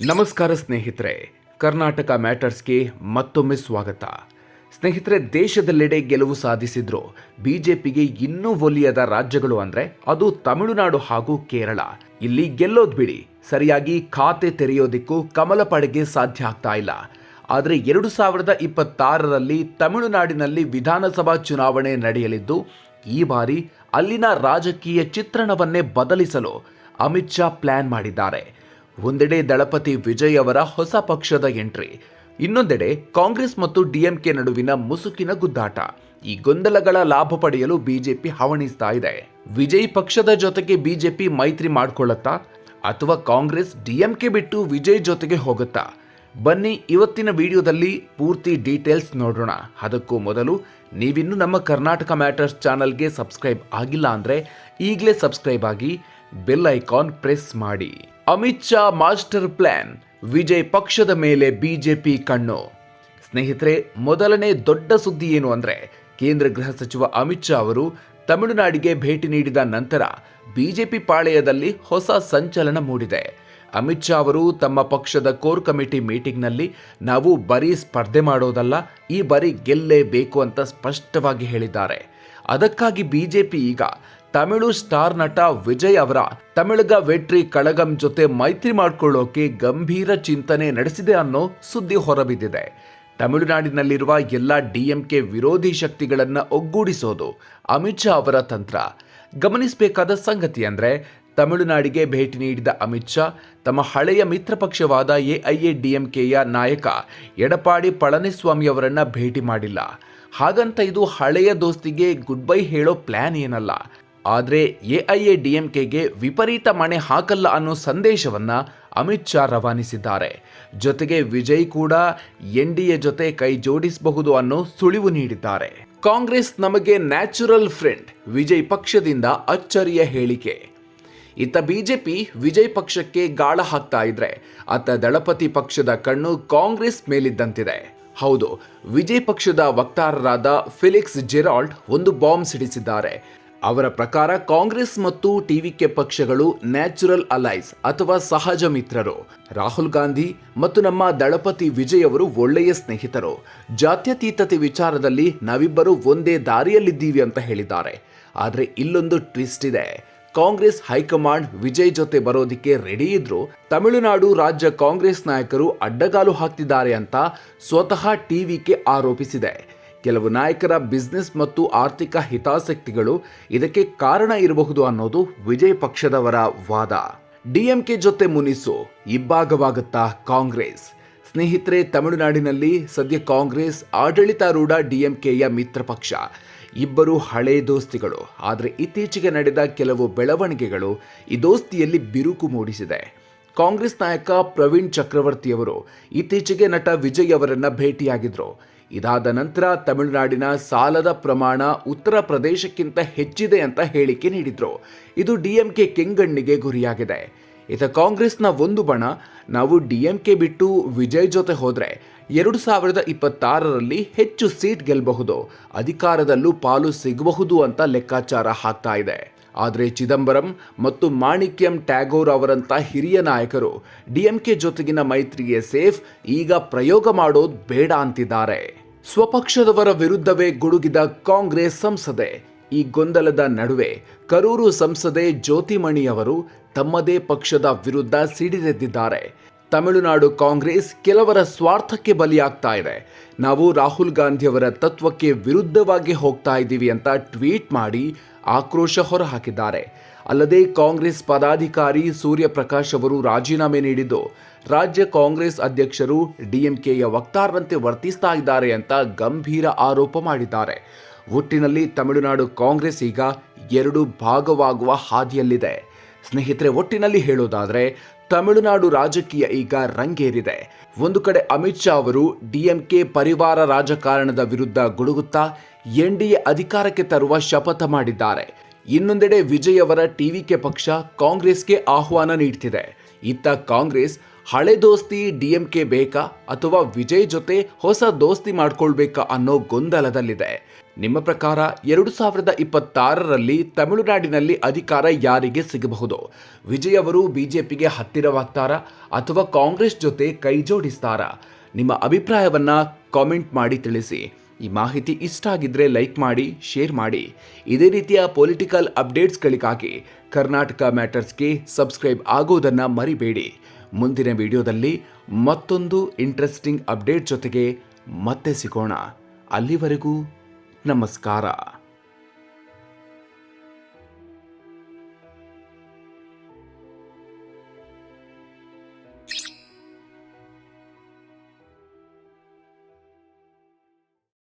ನಮಸ್ಕಾರ ಸ್ನೇಹಿತರೆ, ಕರ್ನಾಟಕ ಮ್ಯಾಟರ್ಸ್ಗೆ ಮತ್ತೊಮ್ಮೆ ಸ್ವಾಗತ. ಸ್ನೇಹಿತರೆ, ದೇಶದೆಲ್ಲೆಡೆ ಗೆಲುವು ಸಾಧಿಸಿದ್ರು. ಬಿಜೆಪಿಗೆ ಇನ್ನೂ ಒಲಿಯದ ರಾಜ್ಯಗಳು ಅಂದ್ರೆ ಅದು ತಮಿಳುನಾಡು ಹಾಗೂ ಕೇರಳ. ಇಲ್ಲಿ ಗೆಲ್ಲೋದ್ ಬಿಡಿ. ಸರಿಯಾಗಿ ಖಾತೆ ತೆರೆಯೋದಿಕ್ಕೂ ಕಮಲ ಪಡೆಗೆ ಸಾಧ್ಯ ಆಗ್ತಾ ಇಲ್ಲ. ಆದರೆ ಎರಡು ಸಾವಿರದ ಇಪ್ಪತ್ತಾರರಲ್ಲಿ ತಮಿಳುನಾಡಿನಲ್ಲಿ ವಿಧಾನಸಭಾ ಚುನಾವಣೆ ನಡೆಯಲಿದ್ದು, ಈ ಬಾರಿ ಅಲ್ಲಿನ ರಾಜಕೀಯ ಚಿತ್ರಣವನ್ನೇ ಬದಲಿಸಲು ಅಮಿತ್ ಶಾ ಪ್ಲಾನ್ ಮಾಡಿದ್ದಾರೆ. ಒಂದೆಡೆ ದಳಪತಿ ವಿಜಯ್ ಅವರ ಹೊಸ ಪಕ್ಷದ ಎಂಟ್ರಿ. ಇನ್ನೊಂದೆಡೆ ಕಾಂಗ್ರೆಸ್ ಮತ್ತು ಡಿಎಂಕೆ ನಡುವಿನ ಮುಸುಕಿನ ಗುದ್ದಾಟ. ಈ ಗೊಂದಲಗಳ ಲಾಭ ಪಡೆಯಲು ಬಿಜೆಪಿ ಹವಣಿಸ್ತಾ ಇದೆ. ವಿಜಯ್ ಪಕ್ಷದ ಜೊತೆಗೆ ಬಿಜೆಪಿ ಮೈತ್ರಿ ಮಾಡಿಕೊಳ್ಳುತ್ತಾ? ಅಥವಾ ಕಾಂಗ್ರೆಸ್ ಡಿಎಂಕೆ ಬಿಟ್ಟು ವಿಜಯ್ ಜೊತೆಗೆ ಹೋಗುತ್ತಾ? ಬನ್ನಿ ಇವತ್ತಿನ ವಿಡಿಯೋದಲ್ಲಿ ಪೂರ್ತಿ ಡೀಟೇಲ್ಸ್ ನೋಡೋಣ. ಅದಕ್ಕೂ ಮೊದಲು ನೀವಿನ್ನೂ ನಮ್ಮ ಕರ್ನಾಟಕ ಮ್ಯಾಟರ್ಸ್ ಚಾನಲ್ಗೆ ಸಬ್ಸ್ಕ್ರೈಬ್ ಆಗಿಲ್ಲ ಅಂದರೆ ಈಗಲೇ ಸಬ್ಸ್ಕ್ರೈಬ್ ಆಗಿ ಬೆಲ್ ಐಕಾನ್ ಪ್ರೆಸ್ ಮಾಡಿ. ಅಮಿತ್ ಶಾ ಮಾಸ್ಟರ್ ಪ್ಲಾನ್, ವಿಜಯ್ ಪಕ್ಷದ ಮೇಲೆ ಬಿಜೆಪಿ ಕಣ್ಣು. ಸ್ನೇಹಿತರೆ, ಮೊದಲನೇ ದೊಡ್ಡ ಸುದ್ದಿ ಏನು ಅಂದರೆ, ಕೇಂದ್ರ ಗೃಹ ಸಚಿವ ಅಮಿತ್ ಶಾ ಅವರು ತಮಿಳುನಾಡಿಗೆ ಭೇಟಿ ನೀಡಿದ ನಂತರ ಬಿಜೆಪಿ ಪಾಳೆಯದಲ್ಲಿ ಹೊಸ ಸಂಚಲನ ಮೂಡಿದೆ. ಅಮಿತ್ ಶಾ ಅವರು ತಮ್ಮ ಪಕ್ಷದ ಕೋರ್ ಕಮಿಟಿ ಮೀಟಿಂಗ್ನಲ್ಲಿ ನಾವು ಬರೀ ಸ್ಪರ್ಧೆ ಮಾಡೋದಲ್ಲ, ಈ ಬಾರಿ ಗೆಲ್ಲೇಬೇಕು ಅಂತ ಸ್ಪಷ್ಟವಾಗಿ ಹೇಳಿದ್ದಾರೆ. ಅದಕ್ಕಾಗಿ ಬಿಜೆಪಿ ಈಗ ತಮಿಳು ಸ್ಟಾರ್ ನಟ ವಿಜಯ್ ಅವರ ತಮಿಳಗ ವೆಟ್ರಿ ಕಳಗಂ ಜೊತೆ ಮೈತ್ರಿ ಮಾಡಿಕೊಳ್ಳೋಕೆ ಗಂಭೀರ ಚಿಂತನೆ ನಡೆಸಿದೆ ಅನ್ನೋ ಸುದ್ದಿ ಹೊರಬಿದ್ದಿದೆ. ತಮಿಳುನಾಡಿನಲ್ಲಿರುವ ಎಲ್ಲ ಡಿಎಂಕೆ ವಿರೋಧಿ ಶಕ್ತಿಗಳನ್ನು ಒಗ್ಗೂಡಿಸೋದು ಅಮಿತ್ ಶಾ ಅವರ ತಂತ್ರ. ಗಮನಿಸಬೇಕಾದ ಸಂಗತಿ ಅಂದರೆ, ತಮಿಳುನಾಡಿಗೆ ಭೇಟಿ ನೀಡಿದ ಅಮಿತ್ ಶಾ, ತಮ್ಮ ಹಳೆಯ ಮಿತ್ರ ಪಕ್ಷವಾದ ಎಐಎ ಡಿಎಂಕೆಯ ನಾಯಕ ಎಡಪಾಡಿ ಪಳನಿಸ್ವಾಮಿ ಅವರನ್ನು ಭೇಟಿ ಮಾಡಿಲ್ಲ. ಹಾಗಂತ ಇದು ಹಳೆಯ ದೋಸ್ತಿಗೆ ಗುಡ್ ಬೈ ಹೇಳೋ ಪ್ಲಾನ್ ಏನಲ್ಲ. ಆದರೆ ಎಐಎ ಡಿಎಂಕೆಗೆ ವಿಪರೀತ ಮಣೆ ಹಾಕಲ್ಲ ಅನ್ನೋ ಸಂದೇಶವನ್ನ ಅಮಿತ್ ಶಾ ರವಾನಿಸಿದ್ದಾರೆ. ಜೊತೆಗೆ ವಿಜಯ್ ಕೂಡ ಎನ್ಡಿಎ ಜೊತೆ ಕೈ ಜೋಡಿಸಬಹುದು ಅನ್ನೋ ಸುಳಿವು ನೀಡಿದ್ದಾರೆ. ಕಾಂಗ್ರೆಸ್ ನಮಗೆ ನ್ಯಾಚುರಲ್ ಫ್ರೆಂಡ್, ವಿಜಯ್ ಪಕ್ಷದಿಂದ ಅಚ್ಚರಿಯ ಹೇಳಿಕೆ. ಇತ್ತ ಬಿಜೆಪಿ ವಿಜಯ್ ಪಕ್ಷಕ್ಕೆ ಗಾಳ ಹಾಕ್ತಾ ಇದ್ರೆ, ಅತ್ತ ದಳಪತಿ ಪಕ್ಷದ ಕಣ್ಣು ಕಾಂಗ್ರೆಸ್ ಮೇಲಿದ್ದಂತಿದೆ. ಹೌದು, ವಿಜಯ್ ಪಕ್ಷದ ವಕ್ತಾರರಾದ ಫಿಲಿಕ್ಸ್ ಜೆರಾಲ್ಡ್ ಒಂದು ಬಾಂಬ್ ಸಿಡಿಸಿದ್ದಾರೆ. ಅವರ ಪ್ರಕಾರ ಕಾಂಗ್ರೆಸ್ ಮತ್ತು ಟಿವಿಕೆ ಪಕ್ಷಗಳು ನ್ಯಾಚುರಲ್ ಅಲೈಸ್ ಅಥವಾ ಸಹಜ ಮಿತ್ರರು. ರಾಹುಲ್ ಗಾಂಧಿ ಮತ್ತು ನಮ್ಮ ದಳಪತಿ ವಿಜಯ್ ಅವರು ಒಳ್ಳೆಯ ಸ್ನೇಹಿತರು. ಜಾತ್ಯತೀತತೆ ವಿಚಾರದಲ್ಲಿ ನಾವಿಬ್ಬರು ಒಂದೇ ದಾರಿಯಲ್ಲಿದ್ದೀವಿ ಅಂತ ಹೇಳಿದ್ದಾರೆ. ಆದರೆ ಇಲ್ಲೊಂದು ಟ್ವಿಸ್ಟ್ ಇದೆ. ಕಾಂಗ್ರೆಸ್ ಹೈಕಮಾಂಡ್ ವಿಜಯ್ ಜೊತೆ ಬರೋದಿಕ್ಕೆ ರೆಡಿ ಇದ್ರು ತಮಿಳುನಾಡು ರಾಜ್ಯ ಕಾಂಗ್ರೆಸ್ ನಾಯಕರು ಅಡ್ಡಗಾಲು ಹಾಕ್ತಿದ್ದಾರೆ ಅಂತ ಸ್ವತಃ ಟಿವಿಕೆ ಆರೋಪಿಸಿದೆ. ಕೆಲವು ನಾಯಕರ ಬಿಸ್ನೆಸ್ ಮತ್ತು ಆರ್ಥಿಕ ಹಿತಾಸಕ್ತಿಗಳು ಇದಕ್ಕೆ ಕಾರಣ ಇರಬಹುದು ಅನ್ನೋದು ವಿಜಯ್ ಪಕ್ಷದವರ ವಾದ. ಡಿಎಂಕೆ ಜೊತೆ ಮುನಿಸು ಇಬ್ಬಾಗವಾಗುತ್ತಾ ಕಾಂಗ್ರೆಸ್. ಸ್ನೇಹಿತರೆ, ತಮಿಳುನಾಡಿನಲ್ಲಿ ಸದ್ಯ ಕಾಂಗ್ರೆಸ್ ಆಡಳಿತಾರೂಢ ಡಿಎಂಕೆಯ ಮಿತ್ರ ಪಕ್ಷ. ಇಬ್ಬರು ಹಳೆ ದೋಸ್ತಿಗಳು, ಆದರೆ ಇತ್ತೀಚೆಗೆ ನಡೆದ ಕೆಲವು ಬೆಳವಣಿಗೆಗಳು ಈ ದೋಸ್ತಿಯಲ್ಲಿ ಬಿರುಕು ಮೂಡಿಸಿದೆ. ಕಾಂಗ್ರೆಸ್ ನಾಯಕ ಪ್ರವೀಣ್ ಚಕ್ರವರ್ತಿಯವರು ಇತ್ತೀಚೆಗೆ ನಟ ವಿಜಯ್ ಅವರನ್ನು ಭೇಟಿಯಾಗಿದ್ರು. ಇದಾದ ನಂತರ ತಮಿಳುನಾಡಿನ ಸಾಲದ ಪ್ರಮಾಣ ಉತ್ತರ ಪ್ರದೇಶಕ್ಕಿಂತ ಹೆಚ್ಚಿದೆ ಅಂತ ಹೇಳಿಕೆ ನೀಡಿದ್ರು. ಇದು ಡಿಎಂಕೆ ಕೆಂಗಣ್ಣಿಗೆ ಗುರಿಯಾಗಿದೆ. ಇತ ಕಾಂಗ್ರೆಸ್ನ ಒಂದು ಬಣ, ನಾವು ಡಿಎಂಕೆ ಬಿಟ್ಟು ವಿಜಯ್ ಜೊತೆ ಹೋದರೆ ಎರಡು ಸಾವಿರದ ಇಪ್ಪತ್ತಾರರಲ್ಲಿ ಹೆಚ್ಚು ಸೀಟ್ ಗೆಲ್ಲಬಹುದು ಅಧಿಕಾರದಲ್ಲೂ ಪಾಲು ಸಿಗಬಹುದು ಅಂತ ಲೆಕ್ಕಾಚಾರ ಹಾಕ್ತಾ ಇದೆ. ಆದರೆ ಚಿದಂಬರಂ ಮತ್ತು ಮಾಣಿಕ್ಯಂ ಟ್ಯಾಗೋರ್ ಅವರಂಥ ಹಿರಿಯ ನಾಯಕರು ಡಿಎಂಕೆ ಜೊತೆಗಿನ ಮೈತ್ರಿಗೆ ಸೇಫ್, ಈಗ ಪ್ರಯೋಗ ಮಾಡೋದು ಬೇಡ ಅಂತಿದ್ದಾರೆ. ಸ್ವಪಕ್ಷದವರ ವಿರುದ್ಧವೇ ಗುಡುಗಿದ ಕಾಂಗ್ರೆಸ್ ಸಂಸದೆ, ಈ ಗೊಂದಲದ ನಡುವೆ ಕರೂರು ಸಂಸದೆ ಜ್ಯೋತಿಮಣಿ ಅವರು ತಮ್ಮದೇ ಪಕ್ಷದ ವಿರುದ್ಧ ಸಿಡಿದೆದ್ದಿದ್ದಾರೆ. ತಮಿಳುನಾಡು ಕಾಂಗ್ರೆಸ್ ಕೆಲವರ ಸ್ವಾರ್ಥಕ್ಕೆ ಬಲಿಯಾಗ್ತಾ ಇದೆ. ನಾವು ರಾಹುಲ್ ಗಾಂಧಿಯವರ ತತ್ವಕ್ಕೆ ವಿರುದ್ಧವಾಗಿ ಹೋಗ್ತಾ ಇದ್ದೀವಿ ಅಂತ ಟ್ವೀಟ್ ಮಾಡಿ ಆಕ್ರೋಶ ಹೊರಹಾಕಿದ್ದಾರೆ. ಅಲ್ಲದೆ ಕಾಂಗ್ರೆಸ್ ಪದಾಧಿಕಾರಿ ಸೂರ್ಯಪ್ರಕಾಶ್ ಅವರು ರಾಜೀನಾಮೆ ನೀಡಿದ್ದು, ರಾಜ್ಯ ಕಾಂಗ್ರೆಸ್ ಅಧ್ಯಕ್ಷರು ಡಿಎಂಕೆಯ ವಕ್ತಾರರಂತೆ ವರ್ತಿಸ್ತಾ ಇದ್ದಾರೆ ಅಂತ ಗಂಭೀರ ಆರೋಪ ಮಾಡಿದ್ದಾರೆ. ಒಟ್ಟಿನಲ್ಲಿ ತಮಿಳುನಾಡು ಕಾಂಗ್ರೆಸ್ ಈಗ ಎರಡು ಭಾಗವಾಗುವ ಹಾದಿಯಲ್ಲಿದೆ. ಸ್ನೇಹಿತರೆ, ಒಟ್ಟಿನಲ್ಲಿ ಹೇಳೋದಾದ್ರೆ ತಮಿಳುನಾಡು ರಾಜಕೀಯ ಈಗ ರಂಗೇರಿದೆ. ಒಂದು ಕಡೆ ಅಮಿತ್ ಶಾ ಅವರು ಡಿಎಂಕೆ ಪರಿವಾರ ರಾಜಕಾರಣದ ವಿರುದ್ಧ ಗುಡುಗುತ್ತಾ ಎನ್ಡಿಎ ಅಧಿಕಾರಕ್ಕೆ ತರುವ ಶಪಥ ಮಾಡಿದ್ದಾರೆ. ಇನ್ನೊಂದೆಡೆ ವಿಜಯ್ ಅವರ ಟಿವಿಕೆ ಪಕ್ಷ ಕಾಂಗ್ರೆಸ್ಗೆ ಆಹ್ವಾನ ನೀಡ್ತಿದೆ. ಇತ್ತ ಕಾಂಗ್ರೆಸ್ ಹಳೆ ದೋಸ್ತಿ ಡಿ ಎಂ ಕೆ ಬೇಕಾ ಅಥವಾ ವಿಜಯ್ ಜೊತೆ ಹೊಸ ದೋಸ್ತಿ ಮಾಡ್ಕೊಳ್ಬೇಕಾ ಅನ್ನೋ ಗೊಂದಲದಲ್ಲಿದೆ. ನಿಮ್ಮ ಪ್ರಕಾರ ಎರಡು ಸಾವಿರದ ಇಪ್ಪತ್ತಾರರಲ್ಲಿ ತಮಿಳುನಾಡಿನಲ್ಲಿ ಅಧಿಕಾರ ಯಾರಿಗೆ ಸಿಗಬಹುದು? ವಿಜಯ್ ಅವರು ಬಿಜೆಪಿಗೆ ಹತ್ತಿರವಾಗ್ತಾರಾ ಅಥವಾ ಕಾಂಗ್ರೆಸ್ ಜೊತೆ ಕೈ ಜೋಡಿಸ್ತಾರಾ? ನಿಮ್ಮ ಅಭಿಪ್ರಾಯವನ್ನ ಕಾಮೆಂಟ್ ಮಾಡಿ ತಿಳಿಸಿ. ಈ ಮಾಹಿತಿ ಇಷ್ಟ ಆಗಿದ್ರೆ ಲೈಕ್ ಮಾಡಿ, ಶೇರ್ ಮಾಡಿ. ಇದೇ ರೀತಿಯ ಪೊಲಿಟಿಕಲ್ ಅಪ್ಡೇಟ್ಸ್ಗಳಿಗಾಗಿ ಕರ್ನಾಟಕ ಮ್ಯಾಟರ್ಸ್ಗೆ ಸಬ್ಸ್ಕ್ರೈಬ್ ಆಗೋದನ್ನು ಮರಿಬೇಡಿ. ಮುಂದಿನ ವಿಡಿಯೋದಲ್ಲಿ ಮತ್ತೊಂದು ಇಂಟ್ರೆಸ್ಟಿಂಗ್ ಅಪ್ಡೇಟ್ ಜೊತೆಗೆ ಮತ್ತೆ ಸಿಗೋಣ. ಅಲ್ಲಿವರೆಗೂ ನಮಸ್ಕಾರ.